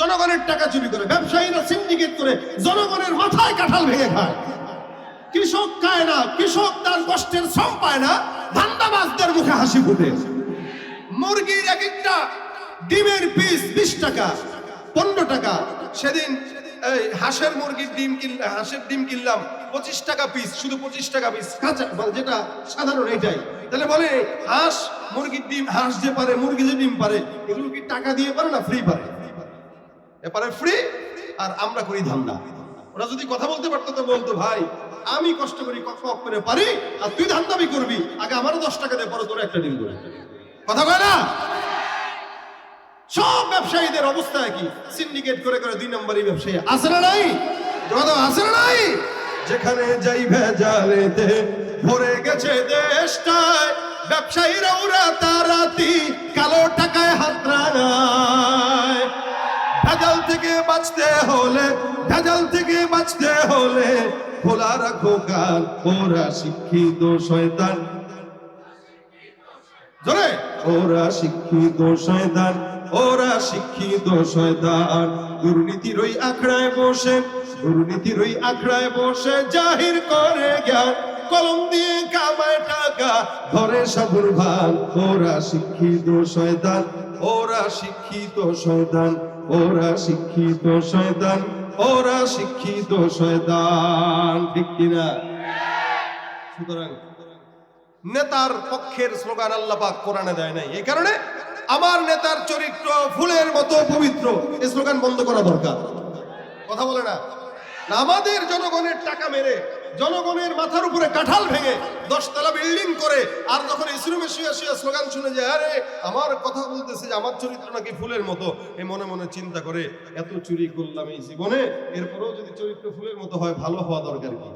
জনগণের টাকা চুরি করে, ব্যবসায়ীরা সিন্ডিকেট করে, জনগণের মাথায় কাঁঠাল ভেঙে খায়। কৃষক খায় না, কৃষক তার কষ্টের শ্রম পায় না, ধান্দাবাজদের মুখে হাসি ফুটে। মুরগির এক একটা ডিমের পিস বিশ টাকা, পনেরো টাকা। সেদিন এই হাঁসের মুরগির ডিম কিনলাম হাঁসের ডিম কিনলাম, পঁচিশ টাকা পিস শুধু পঁচিশ টাকা পিস কাঁচা মানে যেটা সাধারণ এটাই। তাহলে বলে, হাঁস, মুরগির ডিম, হাঁস যে পারে, মুরগি যে ডিম পারে, এগুলো কি টাকা দিয়ে পারে না ফ্রি পারে? এপারে ফ্রি আর আমরা করি ধান্দা। ওরা যদি কথা বলতে পারতো, তো বলতো, ভাই, আমি কষ্ট করি কক করে পারি, আর তুই ধান্দাবি করবি। আগে আমারও দশ টাকা দে, পরে তোর একটা ডিম করে কথা কয় না? সব ব্যবসায়ীদের অবস্থা কি সিন্ডিকেট করে করে দুই নম্বরই ব্যবসায়ী। আছে না নাই? আছে না নাই? যেখানে যাই ভেজালেতে, ভরে গেছে দেশটায়। ব্যবসায়ীরা ওরা তারাতি, কালো টাকায় হাত রাঙায় ভেজাল থেকে বাঁচতে হলে, ভেজাল থেকে বাঁচতে হলে খোলা রাখো কান ওরা শিক্ষিত শয়তান। জোরে? ওরা শিক্ষিত শয়তান, ওরা শিক্ষিত শয়তান। দুর্নীতির ওই আখড়ায় বসে, দুর্নীতির ওই আখড়ায় বসে জাহির করে জ্ঞান। কলম দিয়ে কামায় টাকা, ধরে সাধুর ভান। ওরা শিক্ষিত শয়তান, ওরা শিক্ষিত শয়তান। ওরা শিক্ষিত শয়তান ওরা শিক্ষিত শয়তান। ঠিক কিনা? সুতরাং নেতার পক্ষের স্লোগান আল্লাহ পাক কোরআনে দেয় নাই। এই কারণে আমার নেতার চরিত্র ফুলের মতো পবিত্র। এই স্লোগান বন্ধ করা দরকার। কথা বলে না, আমাদের জনগণের টাকা মেরে জনগণের মাথার উপরে কাঁঠাল ভেঙে দশতলা বিল্ডিং করে, আর যখন ইসরুমে শুয়ে শুয়ে স্লোগান শুনে যে, আরে, আমার কথা বলতেছে যে, আমার চরিত্র নাকি ফুলের মতো? এ মনে মনে চিন্তা করে, এত চুরি করলাম এই জীবনে, এরপরেও যদি চরিত্র ফুলের মতো হয়, ভালো হওয়া দরকার কি?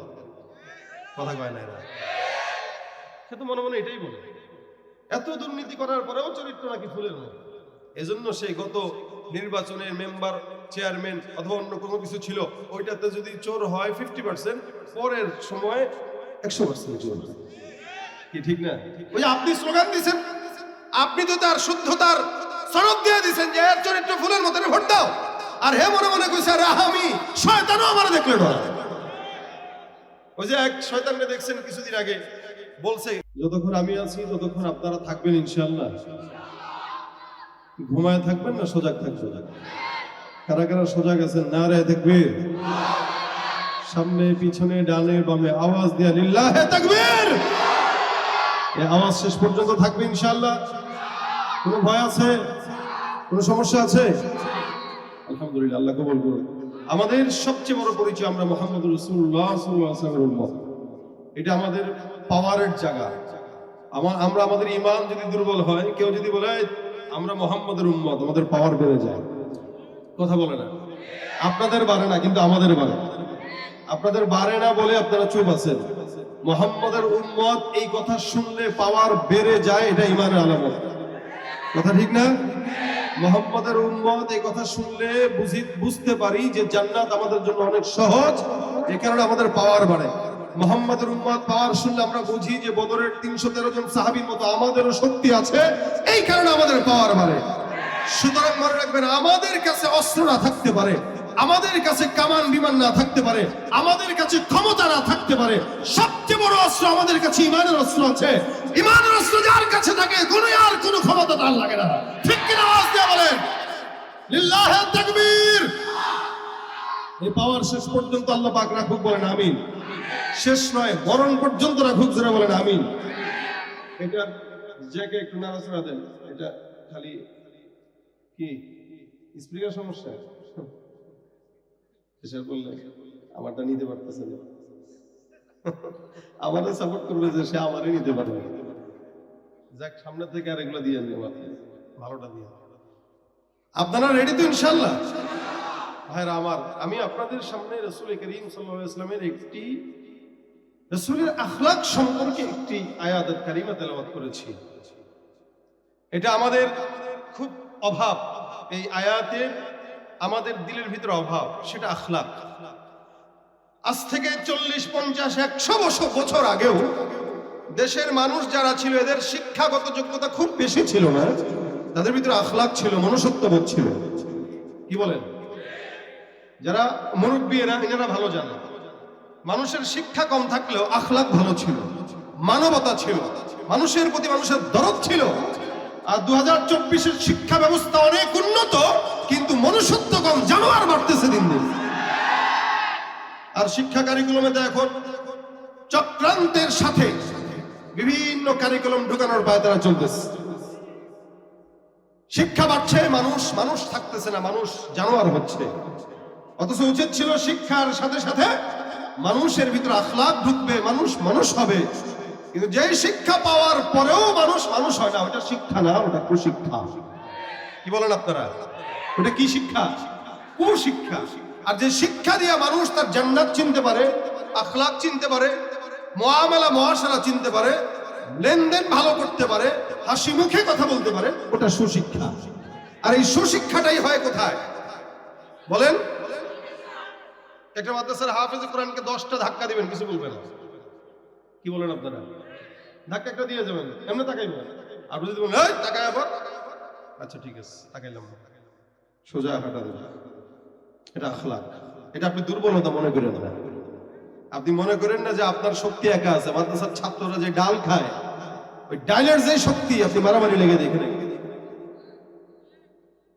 কথা কয় না সে তো মনে মনে এটাই বলে। এত দুর্নীতি করার পরেও চরিত্র নাকি ফুলের মতো? এজন্য সেই গত নির্বাচনের মেম্বার চেয়ারম্যান অথবা অন্য কোনো কিছু ছিল, ওইটাতে যদি চোর হয় ফিফটি পার্সেন্ট পরের সময় একশো পার্সেন্ট কি ঠিক না? ওই আপনি স্লোগান দিয়েছেন, আপনি তো তার শুদ্ধতার সনদ দিয়ে দিয়েছেন যে এর চরিত্র ফুলের মতন ভোট দাও। আর হে মনে মনে কইছে, আরে আমি শয়তানও আমার দেখলে ডর ওই যে এক শয়তানকে দেখছেন কিছুদিন আগে, বলছে, যতক্ষণ আমি আছি, ততক্ষণ আপনারা থাকবেন ইনশাআল্লাহ। ঘুমায় থাকবেন না সজাগ থাকবেন? কারা কারা সজাগ আছেন না রে থাকবীর সামনে, পিছনে, ডানে, বামে, আওয়াজ দিয়া লিল্লাহে তাকবীর। এই আওয়াজ শেষ পর্যন্ত থাকবে ইনশাআল্লাহ। কোনো ভয় আছে? কোনো সমস্যা আছে? আলহামদুলিল্লাহ, আল্লাহ কবুল করুন আমাদের সবচেয়ে বড় পরিচয় আমরা মোহাম্মদ রসুল্লাহ এটা আমাদের পাওয়ারের জায়গা। আমার আমরা আমাদের ইমান যদি দুর্বল হয়, কেউ যদি বলে আমরা মোহাম্মদের উম্মত, আমাদের পাওয়ার বেড়ে যায়। কথা বলে না। আপনাদের বাড়ে না, কিন্তু আমাদের বাড়ে আপনাদের বাড়ে না বলে আপনারা চুপ আছেন। মোহাম্মদের উম্মত এই কথা শুনলে পাওয়ার বেড়ে যায়, এটা ইমানের আলামত। কথা ঠিক না? মোহাম্মদের উম্মত এই কথা শুনলে বুঝি, বুঝতে পারি যে জান্নাত আমাদের জন্য অনেক সহজ, যে কারণে আমাদের পাওয়ার বাড়ে। মোহাম্মদের উম্মত পাওয়ার শুনলে আমরা বুঝি যে বদরের তিনশো তেরো জন সাহাবীর মতো আমাদেরও শক্তি আছে, এই কারণে আমাদের পাওয়ার বাড়ে। সুতরাং মনে রাখবেন, আমাদের কাছে অস্ত্র না থাকতে পারে, আমাদের কাছে কামান বিমান না থাকতে পারে, আমাদের কাছে ক্ষমতা না থাকতে পারে। সবচেয়ে বড় অস্ত্র আমাদের কাছে ইমানের অস্ত্র আছে। ইমানের অস্ত্র যার কাছে থাকে, কোনো আর কোনো ক্ষমতা তার লাগে না। ঠিক কিনা আওয়াজ দিয়ে বলেন? তাকবীর। এই পাওয়ার শেষ পর্যন্ত আল্লাহ পাক রাখুক বলেন, আমিন। শেষ নয়, মরণ পর্যন্ত রাখুক যারা বলেন, আমিন। এটা জ্যাকে একটু নাড়াচাড়া দেন, এটা খালি কি? স্পিকার সমস্যা? এসে বললে, আমারটা নিতে পারতেছে না। আমাদের সাপোর্ট করবে যে সে আমারই নিতে পারবে। যাক, সামনে থেকে আর এগুলো দিয়ে আপনি ভালোটা দিয়ে আপনারা রেডি তো, ইনশাল্লাহ? ভাইরা আমার, আমি আপনাদের সামনে রসুল করিম সাল্লাহ ইসলামের একটি, রসুলের আখলাক সম্পর্কে একটি আয়াত কারিমা তেলাওয়াত করেছি। এটা আমাদের খুব অভাব, এই আয়াতে আমাদের দিলের ভিতরে অভাব, সেটা আখলাক। আজ থেকে চল্লিশ, পঞ্চাশ, একশো বছর বছর আগেও দেশের মানুষ যারা ছিল, এদের শিক্ষাগত যোগ্যতা খুব বেশি ছিল না, তাদের ভিতরে আখলাক ছিল, মনুষ্যত্ববোধ ছিল। কি বলেন? যারা মুরব্বী, এরা, এনারা ভালো জানে। মানুষের শিক্ষা কম থাকলেও আখলাক ভালো ছিল, মানবতা ছিল, মানুষের প্রতি মানুষের দরদ ছিল। দু হাজার চব্বিশের শিক্ষা ব্যবস্থা অনেক উন্নত, কিন্তু মনুষ্যত্ব কম জানোয়ার বাড়তেছে দিন দিন আর শিক্ষা কারিকুলামে এখন চক্রান্তের সাথে বিভিন্ন কারিকুলাম ঢুকানোর পায়তারা চলতেছে। শিক্ষা বাড়ছে, মানুষ মানুষ থাকতেছে না, মানুষ জানোয়ার হচ্ছে। অথচ উচিত ছিল শিক্ষার সাথে সাথে মানুষের ভিতরে আখলাক ঢুকবে, মানুষ মানুষ হবে। কিন্তু যেই শিক্ষা পাওয়ার পরেও মানুষ মানুষ হয় না ওটা শিক্ষা না, ওটা কুশিক্ষা কি বলেন আপনারা? ওটা কি শিক্ষা? কুশিক্ষা। আর যে শিক্ষা দিয়ে মানুষ তার জান্নাত চিনতে পারে আখলাক চিনতে পারে, মহামেলা, মহাসারা চিনতে পারে, লেনদেন ভালো করতে পারে, হাসি মুখে কথা বলতে পারে, ওটা সুশিক্ষা। আর এই সুশিক্ষাটাই হয় কোথায়? বলেন। একটা মাদ্রাসার হাফেজ কোরআনকে দশটা ধাক্কা দিবেন, কিছু বলবেন? কি বলেন আপনারা? ধাক্কা একটা দিয়ে যাবেন, এমনি আর এই তাকাই আবার। আচ্ছা ঠিক আছে, তাকাইলাম। সোজা হাঁটা দেবেন এটা আখলাক। এটা আপনি দুর্বলতা মনে করেন না। আপনি মনে করেন না যে আপনার শক্তি একা আছে। মাদ্রাসার ছাত্ররা যে ডাল খায়, ওই ডালের যে শক্তি আপনি মারামারি লেগে দেখে নেন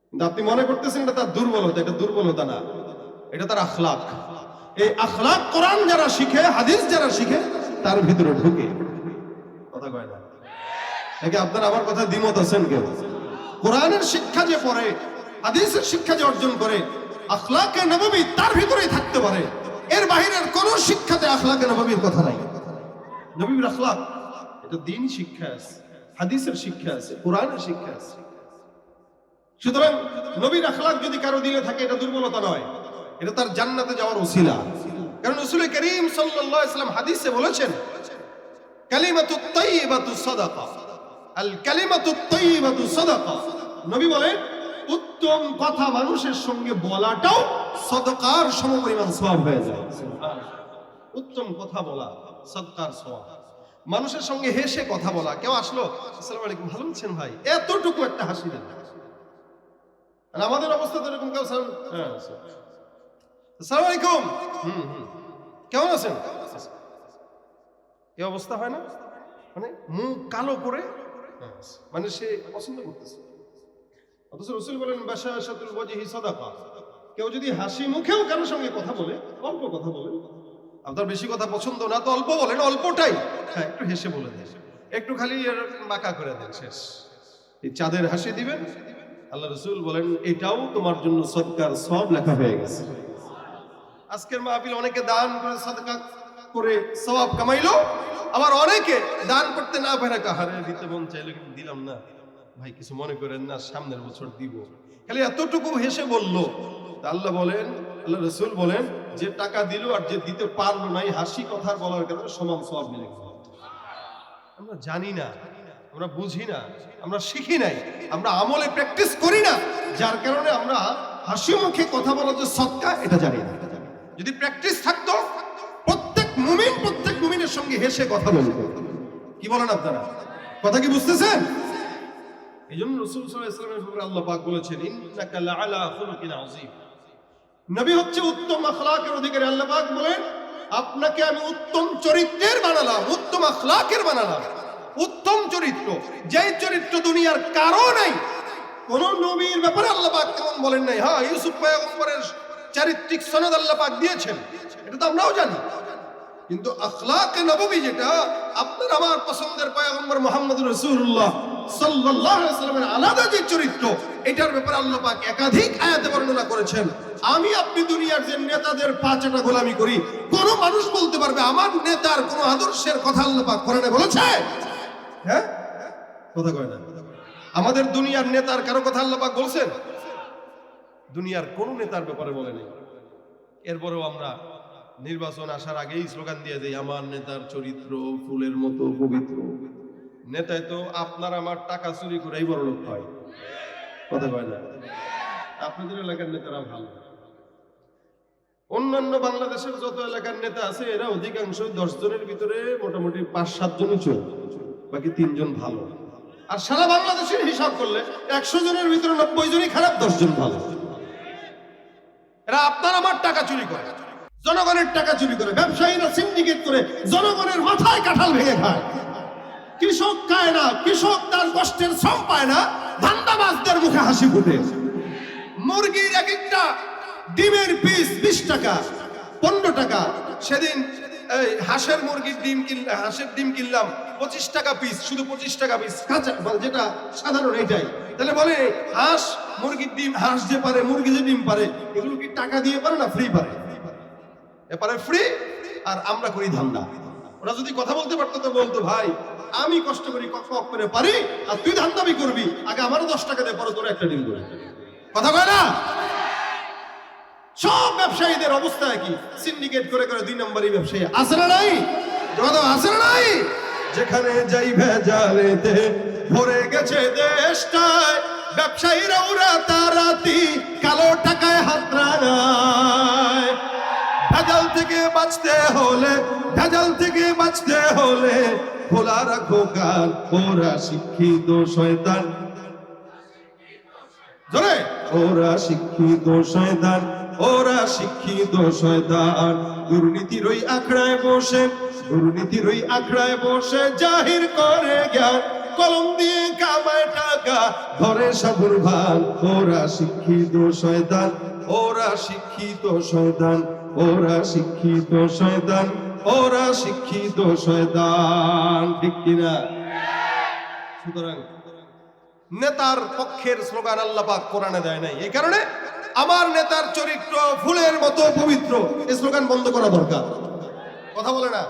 কিন্তু আপনি মনে করতেছেন এটা তার দুর্বলতা, এটা দুর্বলতা না। এটা তার আখলাক। এই আখলাক কোরআন যারা শিখে, হাদিস যারা শিখে, তার ভিতরে ঢুকে। কথা কয় না? নাকি আপনার আমার কথা আছেন কেউ? কোরআনের শিক্ষা যে পড়ে, হাদিসের শিক্ষা যে অর্জন করে, আখলাকে নবমী তার ভিতরেই থাকতে পারে। এর বাহিরের কোন শিক্ষাতে আখলাকে নবমীর কথা নাই। নবীর আখলাক, এটা দিন শিক্ষা আছে, হাদিসের শিক্ষা আছে, কোরআনের শিক্ষা আছে। সুতরাং নবীর আখলাক যদি কারও দিলে থাকে, এটা দুর্বলতা নয়। এটা তার জান্নাতে যাওয়ার ওসিলা। কারণ করিম সাল্লাল্লাহু আলাইহি সাল্লাম হাদিসে বলেছেন কালিমাতু তাইয়িবাতু সাদাকা। আল কালিমাতু তাইয়িবাতু সাদাকা। নবী বলেন, উত্তম কথা মানুষের সঙ্গে বলাটাও সদকার সমপরিমাণ সওয়াব হয়ে যায়। উত্তম কথা বলা সদকার সওয়াব। মানুষের সঙ্গে হেসে কথা বলা। কেউ আসলো, আসসালামু আলাইকুম, ভালো আছেন ভাই? এতটুকু একটা হাসি দেন। আর আমাদের অবস্থা তো এরকম, কেউ সালাম হ্যাঁ আলাইকুম। হুম হুম। কেমন আছেন? এই অবস্থা হয় না? মানে মুখ কালো করে মানে সে পছন্দ করতেছে। অথচ রসুল বলেন বাসাতুল ওয়াজহি সাদাকা। কেউ যদি হাসি মুখেও কারোর সঙ্গে কথা বলে, অল্প কথা বলে, আপনার বেশি কথা পছন্দ না, তো অল্প বলেন, অল্পটাই। হ্যাঁ একটু হেসে বলে দেন। একটু খালি বাঁকা করে দেন, শেষ। এই চাঁদের হাসি দিবেন। আল্লাহ রসুল বলেন, এটাও তোমার জন্য সৎকার সব লেখা হয়ে গেছে। আজকের মাহফিল অনেকে দান করে, সাদকা করে সওয়াব কামাইলো। আবার অনেকে দান করতে না পারে কাহারে। দিতে মন চাইলে কিন্তু দিলাম না। ভাই, কিছু মনে করেন না, সামনের বছর দিব। খালি এতটুকু হেসে বলল। আল্লাহ বলেন, আল্লাহ রসুল বলেন, যে টাকা দিল আর যে দিতে পারল নাই হাসি কথা বলার কারণে সমান সব মিলে আমরা জানি না, আমরা বুঝি না, আমরা শিখি নাই, আমরা আমলে প্র্যাকটিস করি না, যার কারণে আমরা হাসি মুখে কথা বলার যে সৎকা এটা জানি না। যদি প্র্যাকটিস থাকতো মুমিন প্রত্যেক মুমিনের সঙ্গে হেসে কথা বলতো কি বলেন আপনারা? কথা কি বুঝতেছেন? এই জন্য রসুল সাল্লাল্লাহু আলাইহি ওয়াসাল্লামের ব্যাপারে আল্লাহ পাক বলেছেন ইন্নাকা লাআলা খুলুকিন আযীম। নবী হচ্ছে উত্তম আখলাকের অধিকারী। আল্লাহ পাক বলেন আপনাকে আমি উত্তম চরিত্রের বানালাম উত্তম আখলাকের বানালাম। উত্তম চরিত্র যে চরিত্র দুনিয়ার কারও নাই কোন নবীর ব্যাপারে আল্লাহ পাক তেমন বলেন নাই। হ্যাঁ ইউসুফ পয়গম্বরের চারিত্রিক সনদ আল্লাহ পাক দিয়েছেন এটা তো আমরাও জানি। কিন্তু আখলাকে নববী যেটা, আপনার আমার পছন্দের পয়গম্বর মোহাম্মদ সাল্লাল্লাহু সাল্লামের আলাদা যে চরিত্র, এটার ব্যাপারে আল্লাহ পাক একাধিক আয়াতে বর্ণনা করেছেন। আমি আপনি দুনিয়ার যে নেতাদের পাঁচটা গোলামি করি, কোন মানুষ বলতে পারবে আমার নেতার কোন আদর্শের কথা আল্লাহ পাক কোরআনে বলেছে? হ্যাঁ? কথা কয় না। আমাদের দুনিয়ার নেতার কারও কথা আল্লাহ পাক বলছেন? দুনিয়ার কোন নেতার ব্যাপারে বলেনি এরপরেও আমরা নির্বাচন আসার আগেই স্লোগান দিয়ে দেই, আমার নেতার চরিত্র, ফুলের মতো পবিত্র। নেতায় তো আপনার আমার টাকা চুরি করেই বড় লোক হয়। কথা কয় না? আপনাদের এলাকার নেতারা ভালো। অন্যান্য বাংলাদেশের যত এলাকার নেতা আছে, এরা অধিকাংশ দশ জনের ভিতরে মোটামুটি পাঁচ, সাত জনই চোর, বাকি তিনজন ভালো। আর সারা বাংলাদেশের হিসাব করলে একশো জনের ভিতরে নব্বই জনই খারাপ, দশ জন ভালো। আপনার আমার টাকা চুরি করে। জনগণের টাকা চুরি করে, ব্যবসায়ীরা সিন্ডিকেট করে, জনগণের মাথায় কাঁঠাল ভেঙে খায়। কৃষক খায় না, কৃষক তার কষ্টের শ্রম পায় না, ধান্দাবাজদের মুখে হাসি ফুটে। মুরগির এক একটা ডিমের পিস বিশ টাকা, পনেরো টাকা। সেদিন এই হাঁসের মুরগির ডিম কিনলাম হাঁসের ডিম কিনলাম, পঁচিশ টাকা পিস শুধু পঁচিশ টাকা পিস কাঁচা মানে যেটা সাধারণ এটাই। তাহলে বলে, হাঁস, মুরগির ডিম, হাঁস যে পারে, মুরগি যে ডিম পারে, এগুলো কি টাকা দিয়ে পারে না ফ্রি পারে? এপারে ফ্রি আর আমরা করি ধান্দা। ওরা যদি কথা বলতে পারতো, তো বলতো, ভাই, আমি কষ্ট করি কক কক করে পারি, আর তুই ধান্দাবি করবি। আগে আমারও দশ টাকা দে, পরে তোর একটা ডিম করে কথা কয় না? সব ব্যবসায়ীদের অবস্থা কি সিন্ডিকেট করে করে দুই নম্বরই ব্যবসায়ী। আছে না নাই? কথা আছে না নাই? যেখানে যাই ভেজালেতে, ভরে গেছে দেশটায়। ব্যবসায়ীরা ওরা তারাতি কালো টাকায় হাত রাঙায় ভেজাল থেকে বাঁচতে হলে, ভেজাল থেকে বাঁচতে হলে খোলা রাখো কান ওরা শিক্ষিত শয়তান। জোরে? ওরা শিক্ষিত শয়তান, ওরা শিক্ষিত শয়তান। দুর্নীতির ওই আখড়ায় বসে, দুর্নীতির ওই আখড়ায় বসে জাহির করে জ্ঞান। কলম দিয়ে কামায় টাকা, ধরে সাধুর ভান। ওরা শিক্ষিত শয়তান, ওরা শিক্ষিত শয়তান। ওরা শিক্ষিত শয়তান ওরা শিক্ষিত শয়তান। ঠিক কিনা? সুতরাং নেতার পক্ষের স্লোগান আল্লাহ পাক কোরআনে দেয় নাই। এই কারণে আমার নেতার চরিত্র ফুলের মতো পবিত্র। এই স্লোগান বন্ধ করা দরকার। কথা বলে না,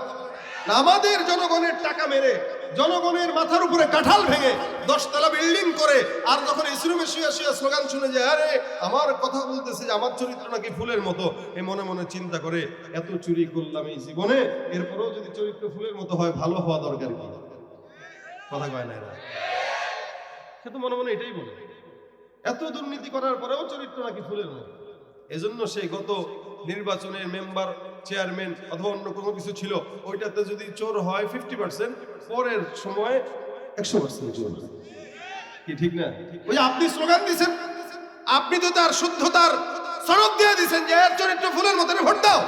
আমাদের জনগণের টাকা মেরে জনগণের মাথার উপরে কাঁঠাল ভেঙে দশতলা বিল্ডিং করে, আর যখন ইসরুমে শুয়ে শুয়ে স্লোগান শুনে যে, আরে, আমার কথা বলতেছে যে, আমার চরিত্র নাকি ফুলের মতো। এই মনে মনে চিন্তা করে, এত চুরি করলাম এই জীবনে, এরপরেও যদি চরিত্র ফুলের মতো হয়, ভালো হওয়া দরকার কি? কথা কয় না সে তো মনে মনে এটাই বলে। এত দুর্নীতি করার পরেও চরিত্র নাকি ফুলের মতো। এজন্য সেই গত নির্বাচনের মেম্বার, চেয়ারম্যান অথবা অন্য কোনো কিছু ছিল, ওইটাতে যদি চোর হয় ফিফটি পার্সেন্ট পরের সময় একশো পার্সেন্ট চোর হয়। ঠিক না? ওই আপনি স্লোগান দিয়েছেন। আপনি তো তার শুদ্ধতার সনদ দিয়ে দিয়েছেন যে, এর চরিত্র ফুলের মতন ভোট দাও।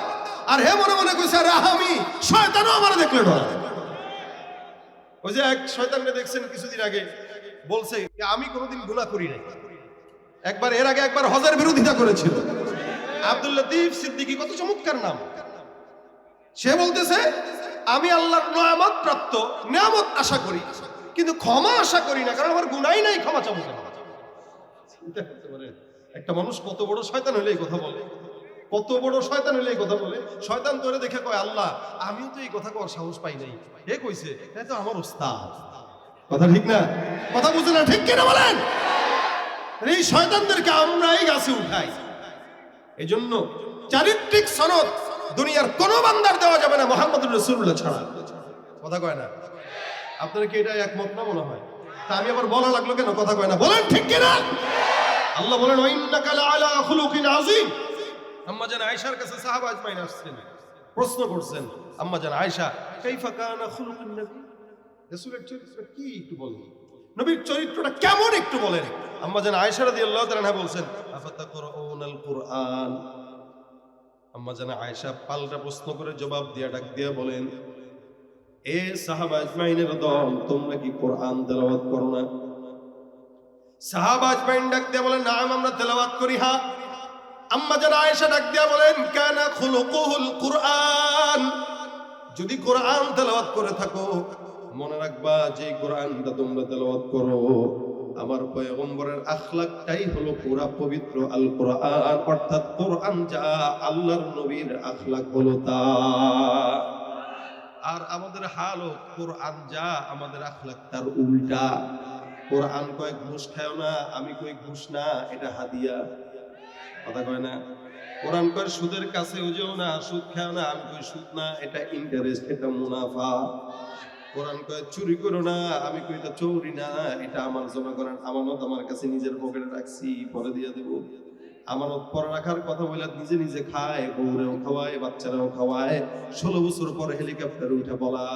আর হে মনে মনে কইছে, আরে আমি শয়তানও আমার দেখলে ডর ওই যে এক শয়তানকে দেখছেন কিছুদিন আগে, বলছে যে, আমি কোনোদিন গুনাহ করি নাই। একবার এর আগে একবার হজের বিরোধিতা করেছিল। আব্দুল লতিফ সিদ্দিকী, কত চমৎকার নাম। সে বলতেছে, আমি আল্লাহর নিয়ামত প্রাপ্ত নিয়ামত আশা করি। কিন্তু ক্ষমা আশা করি না, কারণ আমার গুনাই নাই ক্ষমা চাবো চিন্তা একটা মানুষ কত বড় শয়তান হলে এই কথা বলে? কত বড় শয়তান হলে এই কথা বলে? শয়তান তোরে দেখে কয়, আল্লাহ, আমিও তো এই কথা কওয়ার সাহস পাই নাই। কে কইছে, এটা তো আমার ওস্তাদ। কথা ঠিক না? কথা বুঝে না, ঠিক কিনা বলেন? এই শয়তানদেরকে আমরাই গাছে উঠাই। এই জন্য চারিত্রিক সনদ দুনিয়ার কোন বান্দার দেওয়া যাবে না মোহাম্মদ রসুল্লাহ ছাড়া। কথা কয় না? আপনার কি এটা একমত না মনে হয়? তা আমি আবার বলা লাগল কেন? কথা কয় না। বলেন ঠিক কিনা? আল্লাহ বলেন, ওয়াইন্নাকা লাআলা খুলুকিন আযীম। আম্মা জান আয়েশার কাছে সাহাবা আজমাইন আসছেন। প্রশ্ন করছেন, আম্মা জান আয়েশা, কাইফা কানা খুলুকুন নবী? রাসূলের চরিত্র কি একটু বলেন। নবীর চরিত্রটা কেমন একটু বলেন আম্মা জান আয়েশা রাদিয়াল্লাহু তাআলা বলছেন, আফাতাকরাউনাল কুরআন? আম্মা জান আয়েশা পাল্টা প্রশ্ন করে জবাব দিয়া ডাক দিয়া বলেন এ সাহাবা আজমাইনের দল, তোমরা কি কোরআন তেলাওয়াত করো না? সাহাবা আজমাইন ডাক দিয়া বলেন, নাম আমরা তেলাওয়াত করি হ্যাঁ। আম্মা জান আয়েশা ডাক দিয়া বলেন, কানা খুলুকুহুল কুরআন। যদি কোরআন তেলাওয়াত করে থাকো, মনে রাখবা যে কোরআনটা তোমরা তেলাওয়াত করো। আমার পয়গম্বরের আখলাকটাই হলো পুরা পবিত্র আল কোরআন অর্থাৎ কোরআন যা আল্লাহর নবীর আখলাক হলো তা। আর আমাদের হাল কোরআন যা আমাদের আখলাক, তার উল্টা। কোরআন কয়, ঘুষ খায় না, আমি কই, ঘুষ না, এটা হাদিয়া। কথা কয় না? কোরআন কয়, সুদের কাছে উজেও না, সুদ খায় না, আমি কই, সুদ না, এটা ইন্টারেস্ট এটা মুনাফা। কোরআন কয়, চুরি করো না, আমি কই, এটা চৌরি না, এটা আমার জমা করেন আমানত, আমার কাছে নিজের পকেটে রাখছি, পরে দিয়ে দেবো। আমানত পরে রাখার কথা বলে নিজে নিজে খায়, বউরেও খাওয়ায়, বাচ্চারাও খাওয়ায়, ষোলো বছর পরে হেলিকপ্টার উঠে বলা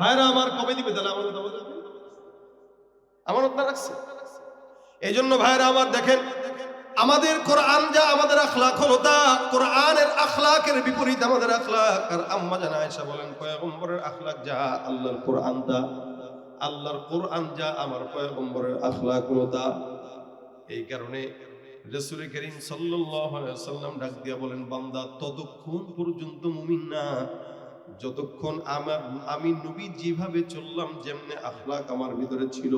ভাইরা, আমার কবে দিবে তাহলে আমানত না রাখছে? এই জন্য ভাইরা, আমার দেখেন, আমাদের কোরআন যা আমাদের আখলাক হলো তা কোরআনের আখলাকের বিপরীত আমাদের আখলাক আর আম্মা জানা বলেন, পয়গম্বরের আখলাক যা আল্লাহর কোরআন তা, আল্লাহর কোরআন যা আমার পয়গম্বরের আখলাক হলো তা। এই কারণে রসুল করিম সাল্লাম ডাক দিয়া বলেন, বান্দা, ততক্ষণ পর্যন্ত মুমিন না। যতক্ষণ আমার, আমি নবী যেভাবে চললাম, যেমনে আখলাক আমার ভিতরে ছিল,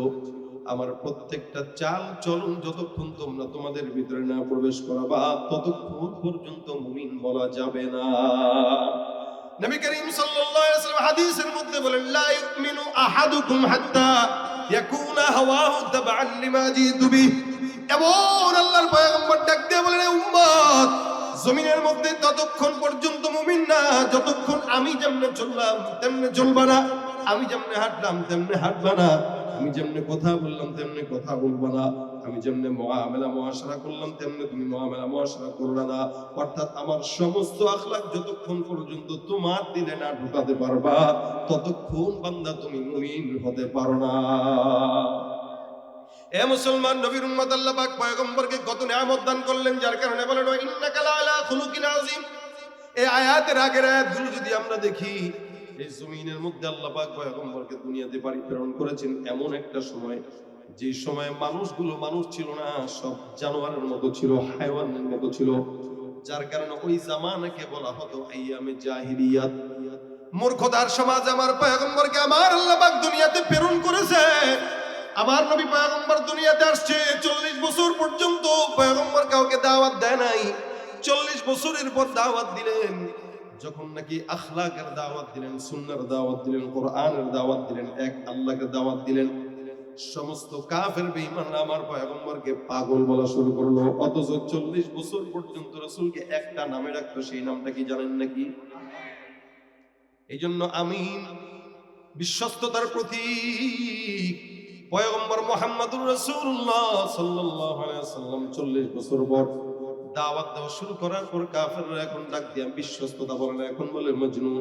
আমার প্রত্যেকটা চাল চলন যতক্ষণ তোমরা তোমাদের ভিতরে না প্রবেশ করাবা, ততক্ষণ পর্যন্ত মুমিন বলা যাবে না। নবী করিম সাল্লাল্লাহু হাদিসের মধ্যে বলেন, লা ইউমিনু আহাদুকুম হাত্তা ইয়াকুনা হাওয়াহু তাবআন লিমা জিতু এমন আল্লাহর পয়গম্বর ডাক দিয়ে বলেন উম্মত, জমিনের মধ্যে ততক্ষণ পর্যন্ত মুমিন না, যতক্ষণ আমি যেমনে চললাম, তেমনে না। আমি যেমনে হাঁটলাম, তেমনে না। আমি যেমনে কথা বললাম, তেমনে কথা না। আমি যেমনে মুআমালা মুআশারা করলাম তুমি মুআশারা করবে না। অর্থাৎ আমার সমস্ত আখলাক যতক্ষণ পর্যন্ত তোমার দিলে না ঢুকাতে পারবা, ততক্ষণ বান্দা তুমি মুমিন হতে পারো না। এ মুসলমান নবীর উম্মত আল্লাহ পাক পয়গম্বরকে কত নিয়ামত দান করলেন, যার কারণে বলেন ইন্নাকা লাআলা খুলুকিন আযীম। এই আয়াতের আগের আয়াতগুলো যদি আমরা দেখি, এই জমিনের মধ্যে আল্লাহ পাক পয়গম্বরকে দুনিয়াতে বাড়ি প্রেরণ করেছেন এমন একটা সময়, যে সময় মানুষগুলো মানুষ ছিল না, সব জানোয়ারের মতো ছিল হায়ওয়ানের মতো ছিল, যার কারণে ওই জামানাকে বলা হতো আইয়ামে জাহিলিয়াত। মূর্খতার সমাজ আমার পয়গম্বরকে আমার আল্লাহ পাক দুনিয়াতে প্রেরণ করেছে। আমার নবী পয়গম্বর দুনিয়াতে আসছে। চল্লিশ বছর পর্যন্ত পয়গম্বর কাউকে দাওয়াত দেয় নাই। চল্লিশ বছরের পর দাওয়াত দিলেন। যখন নাকি আখলাকের দাওয়াত দিলেন সুন্নার দাওয়াত দিলেন, কোরআনের দাওয়াত দিলেন, এক আল্লাহকে দাওয়াত দিলেন। সমস্ত কাফের বেঈমান আমার পয়গম্বরকে পাগল বলা শুরু করল। অথচ চল্লিশ বছর পর্যন্ত রসুলকে একটা নামে রাখতো, সেই নামটা কি জানেন নাকি? এই জন্য আমিন, বিশ্বস্ততার প্রতীক। পয়গম্বর মোহাম্মদুর রাসূলুল্লাহ সাল্লাল্লাহু আলাইহি ওয়াসাল্লাম 40 বছর পর দাওয়াত দেওয়া শুরু করার পর কাফেররা এখন ডাক দিয়া বিশ্বস্ততা বলে না এখন বলে মজনু।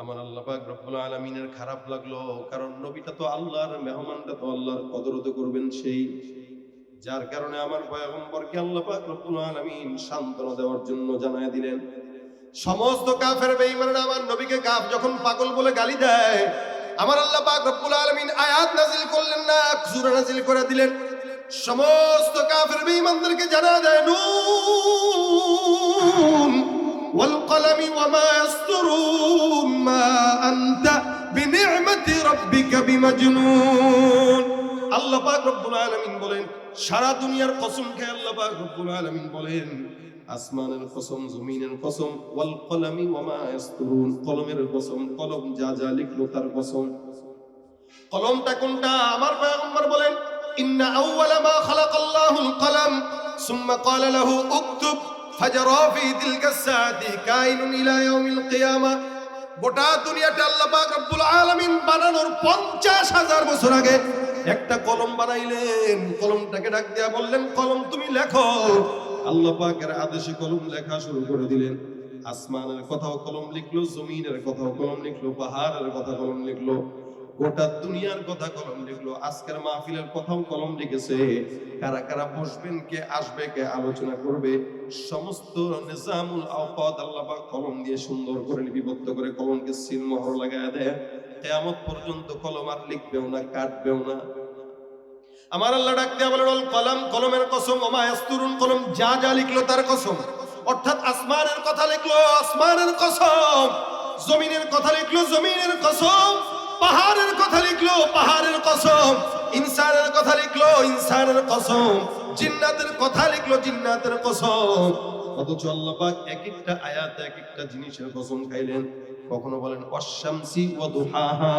আমার আল্লাহ পাক রব্বুল আলামিনের খারাপ লাগল, কারণ নবীটা তো আল্লাহর, মেহমানটা তো আল্লাহর কদরত করবেন সেই। যার কারণে আমার পয়গম্বরকে আল্লাহ পাক রব্বুল আলামিন সান্ত্বনা দেওয়ার জন্য জানায় দিলেন। সমস্ত কাফের বেঈমানরা আমার নবীকে কাফ যখন পাগল বলে গালি দেয় আমার আল্লাহ পাক রব্বুল আলামিন আয়াত নাজিল করলেন না, সূরা নাজিল করে দিলেন। সমস্ত কাফের বেঈমানদেরকে জানা দেয়, নুন ওয়াল কলামি ওয়া মা ইয়াসতুরুন মা আনতা বিনি'মাতি রাব্বিকা বিমাজনুন। আল্লাহ পাক রব্বুল আলামিন বলেন, সারা দুনিয়ার কসম খেয়ে আল্লাহ পাক রব্বুল আলামিন বলেন আসমানের কসম, জমিনের কসম, ওয়াল কলামি ওয়া মা ইয়াসতুরুন। কলমের কসম, কলম যা যা লিখলো তার কসম। কলমটা কোনটা? আমার পয়গম্বর বলেন, ইন্না আউওয়ালা মা খালাকাল্লাহুল কলম, সুম্মা ক্বালা লাহু উকতুব, ফাজরা ফি তিলকা সাআতি কাইনুন ইলা ইয়াউমিল কিয়ামা। গোটা দুনিয়াটা আল্লাহ পাক রব্বুল আলামিন বানানোর 50 হাজার বছর আগে একটা কলম বানাইলেন। কলমটাকে ডাক দিয়া বললেন, কলম তুমি লেখো। আল্লাহ পাকের আদেশে কলম লেখা শুরু করে দিলেন। আসমানের কথাও কলম লিখলো, জমিনের কথাও কলম লিখলো, পাহাড়ের কথা কলম লিখলো, গোটা দুনিয়ার কথা কলম লিখলো, আজকের মাহফিলের কথাও কলম লিখেছে। কারা কারা বসবেন, কে আসবে, কে আলোচনা করবে, সমস্ত নিজামুল আল্লাহ কলম দিয়ে সুন্দর করে লিপিবদ্ধ করে কলমকে সিল মোহর লাগায় দেয় কেয়ামত পর্যন্ত কলম আর লিখবেও না, কাটবেও না। আমার আল্লাহ ডাক দেয়া বলেন কলম, কলমের কসম, ওমা ইয়াসতুরুন, কলম যা যা লিখলো তার কসম। অর্থাৎ আসমানের কথা লিখলো আসমানের কসম, জমিনের কথা লিখলো জমিনের কসম, পাহাড়ের কথা লিখলো পাহাড়ের কসম, ইনসানের কথা লিখলো ইনসানের কসম, জিন্নাতের কথা লিখলো জিন্নাতের কসম। অথচ আল্লাহ পাক এক একটা আয়াত, এক একটা জিনিসের কসম খাইলেন। কখনো বলেন অশামসি ওয়া দুহাহা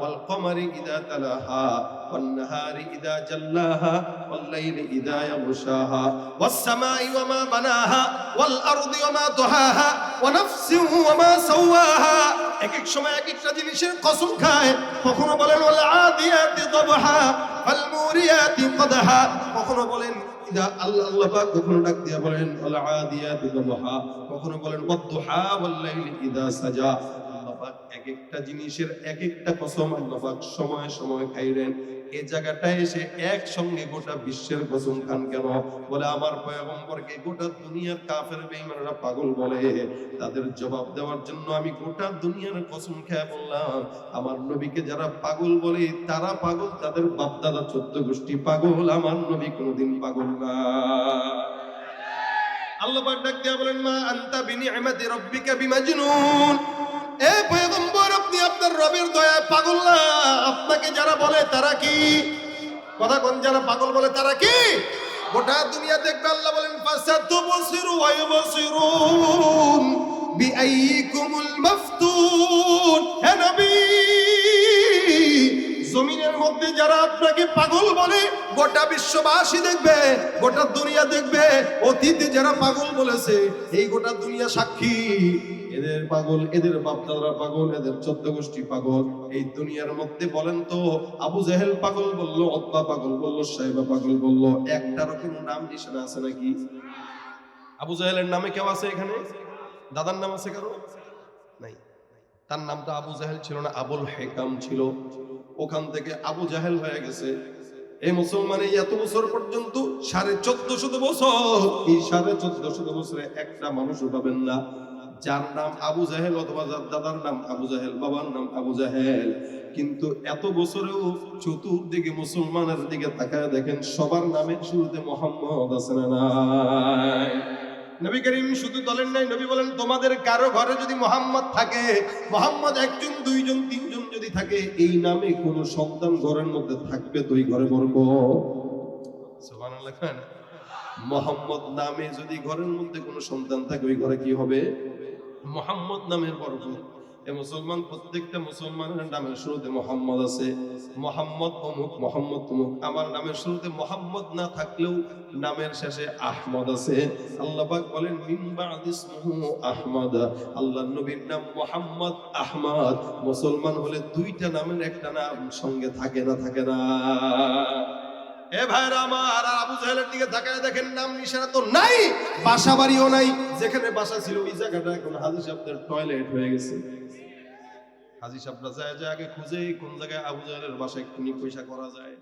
ওয়াল কমারি ইদা তালাহা ওয়ান নাহারি ইদা জাল্লাহা ওয়াল লাইলি ইদা ইয়াগশাহা ওয়াস সামাই ওয়া মা বানাহা ওয়াল আরদি ওয়া মা তুহাহা ওয়া নাফসিন ওয়া মা সাওয়াহা। এক এক সময় এক একটা জিনিসের কসম খায়। কখনো বলেন ওয়াল আদিয়াতি দবহা ফাল মুরিয়াতি কদহা। কখনো বলেন আল্লাহ আল্লাহ কখনো ডাক দিয়া বলেন ওয়াল আদিয়াতি দবহা কখনো বলেন ওয়াদ্দুহা ওয়াল লাইলি সাজা। এক একটা জিনিসের এক একটা কসম আল্লাহ সময় সময় খাইলেন এই জায়গাটায় এসে একসঙ্গে গোটা বিশ্বের কসম খান কেন? বলে, আমার পয়গম্বরকে গোটা দুনিয়ার কাফের বেঈমানরা পাগল বলে। তাদের জবাব দেওয়ার জন্য আমি গোটা দুনিয়ার কসম খেয়ে বললাম, আমার নবীকে যারা পাগল বলে, তারা পাগল। তাদের বাপদাদা চোদ্দ গোষ্ঠী পাগল, আমার নবী কোনোদিন পাগল না। আল্লাহ পাক ডাক দিয়া বলেন, মা আনতা বিনিআমাতি রাব্বিকা বিমাজনুন। এ রবের দয়ায় পাগল না? আপনাকে যারা বলে তারা কি? কথা কোন যারা পাগল বলে তারা কি? গোটা দুনিয়া দেখবে আল্লাহ বলেন ফাসাতু বসিরু ওয়া ইউবসিরুন বিআইয়িকুমুল মাফতুন। হে নবী, জমিনের মধ্যে যারা আপনাকে পাগল বলে, গোটা বিশ্ববাসী দেখবে, গোটা দুনিয়া দেখবে, অতীতে যারা পাগল বলেছে, এই গোটা দুনিয়া সাক্ষী। এদের পাগল, এদের বাপদাদরা পাগল, এদের চোদ্দ গোষ্ঠী পাগল। এই দুনিয়ার মধ্যে বলেন তো, আবু জাহেল পাগল বলল, অত্বা পাগল বলল, সাহেবা পাগল বলল, একটারও কোনো নাম নিশানা আছে নাকি? আবু জাহেলের নামে কেউ আছে এখানে? দাদার নাম আছে কারও? নাই। তার নামটা আবু জাহেল ছিল না, আবুল হেকাম ছিল। ওখান থেকে আবু জাহেল হয়ে গেছে। এই মুসলমান এত বছর পর্যন্ত সাড়ে চোদ্দ শত বছর, এই সাড়ে চোদ্দ শত বছরে একটা মানুষও পাবেন না। যার নাম আবু জাহেল অথবা যার দাদার নাম আবু জাহেল, বাবার নাম আবু জাহেল। কিন্তু এত বছরেও চতুর্দিকে মুসলমানের দিকে তাকায় দেখেন, সবার নামের শুরুতে মোহাম্মদ আছে না নবী করিম শুধু নাই, নবী বলেন, তোমাদের কারও ঘরে যদি মোহাম্মদ থাকে, মোহাম্মদ একজন, দুইজন, তিনজন যদি থাকে, এই নামে কোন সন্তান ঘরের মধ্যে থাকবে দুই ঘরে বলব মোহাম্মদ নামে যদি ঘরের মধ্যে কোনো সন্তান থাকে, ওই ঘরে কি হবে? মোহাম্মদ নামের বরকত এ মুসলমান, প্রত্যেকটা মুসলমানের নামের শুরুতে মোহাম্মদ আছে। মোহাম্মদ অমুক মোহাম্মদ অমুক আমার নামের শুরুতে মোহাম্মদ না থাকলেও নামের শেষে আহমদ আছে। আল্লাহ বলেন আহমদ। আল্লাহ নবীর নাম মোহাম্মদ আহমদ। মুসলমান হলে দুইটা নামের একটা নাম সঙ্গে থাকে না থাকে না। এ ভাইরা আমার আবু জাহেলের দিকে তাকায় দেখেন নাম নিশানা তো নাই, বাসা বাড়িও নাই। যেখানে বাসা ছিল, ওই জায়গাটা এখন হাজি সাহেবদের টয়লেট হয়ে গেছে। হাজি সাহেবরা যায় যে আগে খুঁজে কোন জায়গায় আবু জাহেলের বাসায় খুনি পয়সা করা যায়।